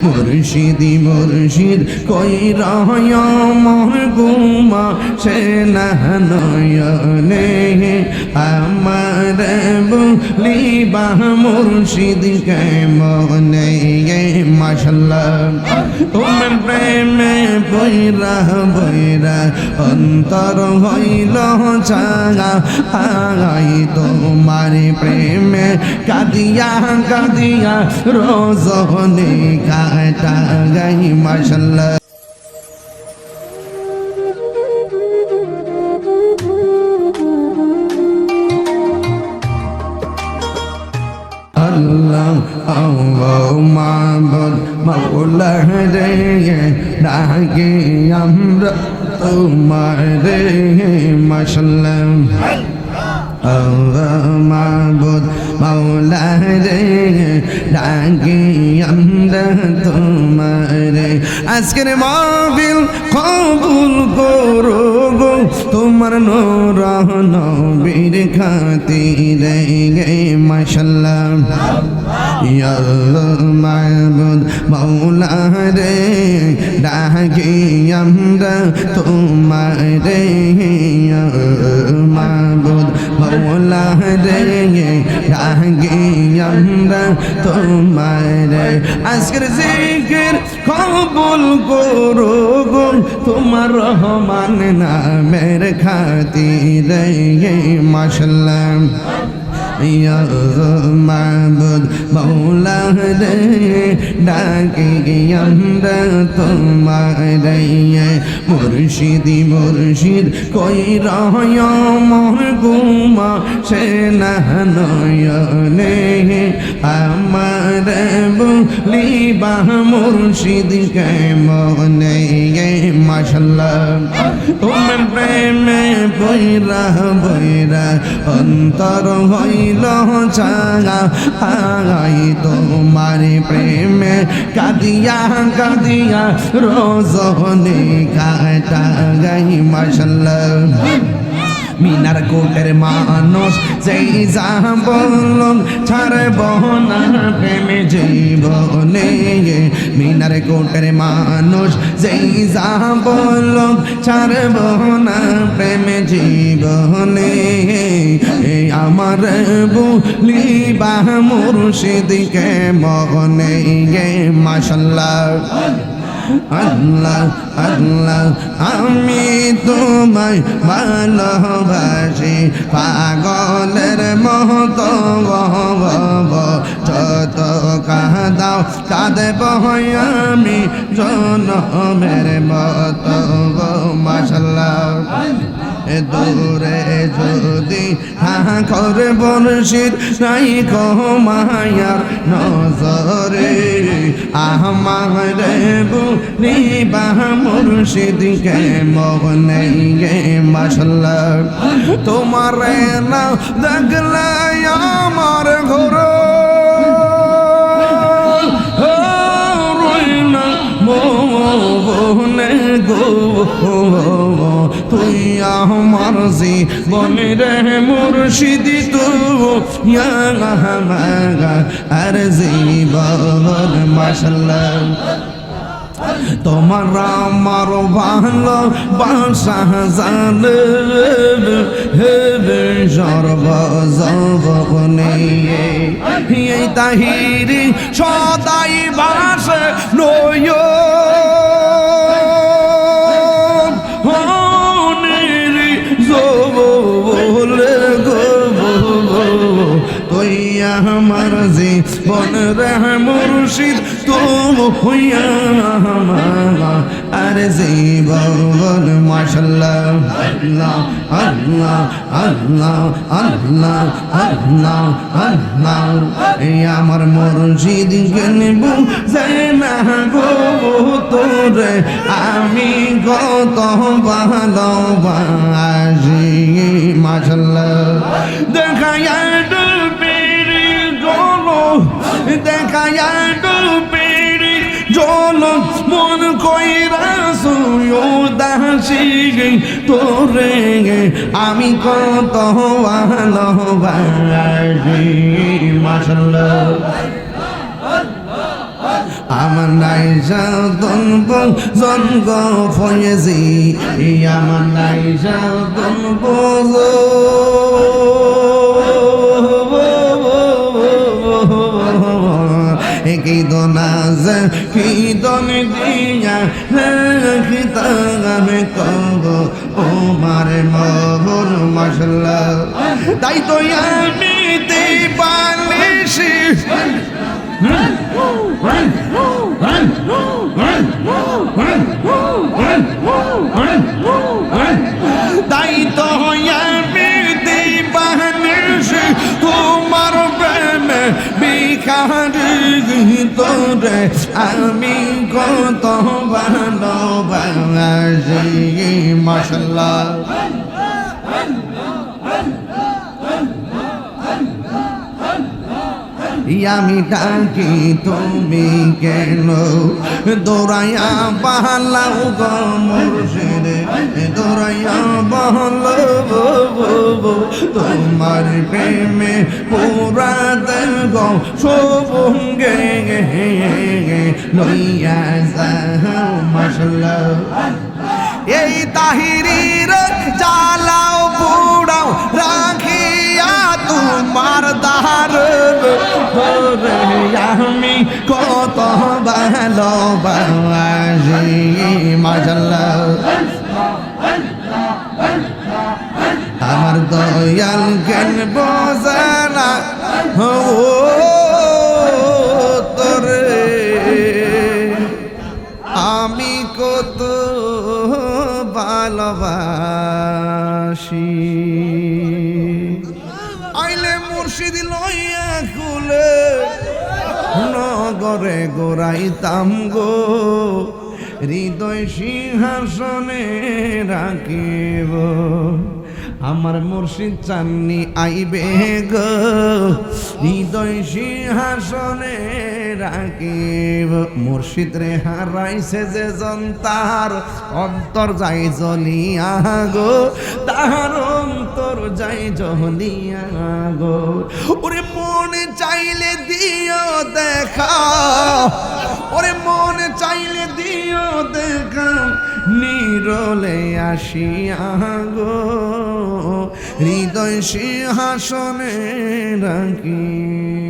মুর্শিদি মুর্শিদ কই রহয় মোর গুমা সে নয়নে আমার বলিবা মুর্শিদ কে মনে মাশাল্লাহ তোমার প্রেমে বৈরা বৈরা অন্তর হইল চাঙা আই তোমার প্রেমে। কাদিয়া কাদিয়া রোজনে কাটা গাই মাশাল্লাহ আল্লাহ মাবুদ মাওলা রে ডাকে আমরা তোমার রে আল্লাহ মাবুদ মাওলা রে ডাকে আমরা তোমার রে আজকের মাহফিল কবুল করো গো তোমার নূর নবীর খাতিরে গে মাশাল্লাহ। ইয়া মাবুদ মাওলা রে ডাকে আমরা তোমার রে মাওলা রে তোমার। আজকের জিকির কবুল করো গো মাশাল্লাহ। ইয়া মাবুদ মৌলা রে ডাকে আমরা তোমার মুর্শিদি মুর্শিদ কই রহয় মোর গুমা, সে নয়নে আমার বলিবা মুর্শিদ কে মনে মাশাল্লাহ। তোমার প্রেমে বৈরা বৈরা, অন্তর হইল চাঙা আই তোমার প্রেমে কাদিয়া কাদিয়া রোজনে কাটা গাই মাশাল্লাহ। মিনার কোটের মানুষ, যেই যা বলল ছাড়ব না, প্রেমে জীবনে মিনার কোটের মানুষ, যেই যা বলল ছাড়ব না, প্রেমে জীবনে আমার বলিবা মুর্শিদকে মনে গে মাসাল্লাহ আল্লাহ আল্লাহ আমি তোমায় ভালোবাসি পাগলের মহত যত কাঁদাও বহয় আমি জনমের মত মাসাল্লাহ দূরে যদি হাকর বর্ষির নাই মায়ার নজরে, আমার বুনি বাহ মুর্শিদ কে মনে গে মাসাল্লাহ তোমার না দেখলে আমার ঘর। মনে গো। আমার জীবনে রে মুর্শিদি তু আর জীবন তোমার আমার ভালো বাসা হেবে সর্বজবনে। এই তাহিরি সদাই বাস নয়। আমার জীবন রহ মুর্শিদ তুম হইয়া আর জীবন মাশাল্লাহ, আল্লাহ আল্লাহ আল্লাহ আল্লাহ আল্লাহ আল্লাহ। এই আমার মুর্শিদ গেলব না গো তোরে? আমি কত ভালোবাসি, মাশাল্লাহ। দেখায় ডুবেরি জল মন কইরা সুদাসি তোরে আমি কত আমার নাই সাধন জন্ম ফয়েজি আমার নাই সাধন কি দনাজ কি দন দিয়া কি তাগামে কব ও মারে মহর মশলা তাই তো আমি দিবানিশি তাই তো তোরে আমি কত ভালোবাসি মশলা আমি ডাকি, তুমি কেন? দৌড়াইয়া পালাও গো মুর্শিদে, দৌড়াইয়া পালাও তোমার প্রেমে সবঙ্গে লইয়া যাও মশলা এই তাহিরির জ্বালাও পুড়াও রাখিয়া তোমার দার আমি কত ভালোবাসি মাজাল্লা আমার দয়াল কেন বোঝানা আমি কত ভালোবাসি। আইলে মুর্শিদ লইয়া খুলে নগরে গোরাইতাম গো। হৃদয় সিংহাসনে রাখিব। আমার মুর্শিদ চাননি আইবে গো। হৃদয় সিংহাসনে রাখিব। মুর্শিদ রে হারাইছে যে জন্তার অন্তর যাই জ্বলিয়া গো। তাহার অন্তর যাই জ্বলিয়া গো। ওরে মন চাইলে দিও দেখা। ওরে মন চাইলে দিও দেখা। নিরলে আসিয়া গো হৃদয় সিংহাসনে রাখিব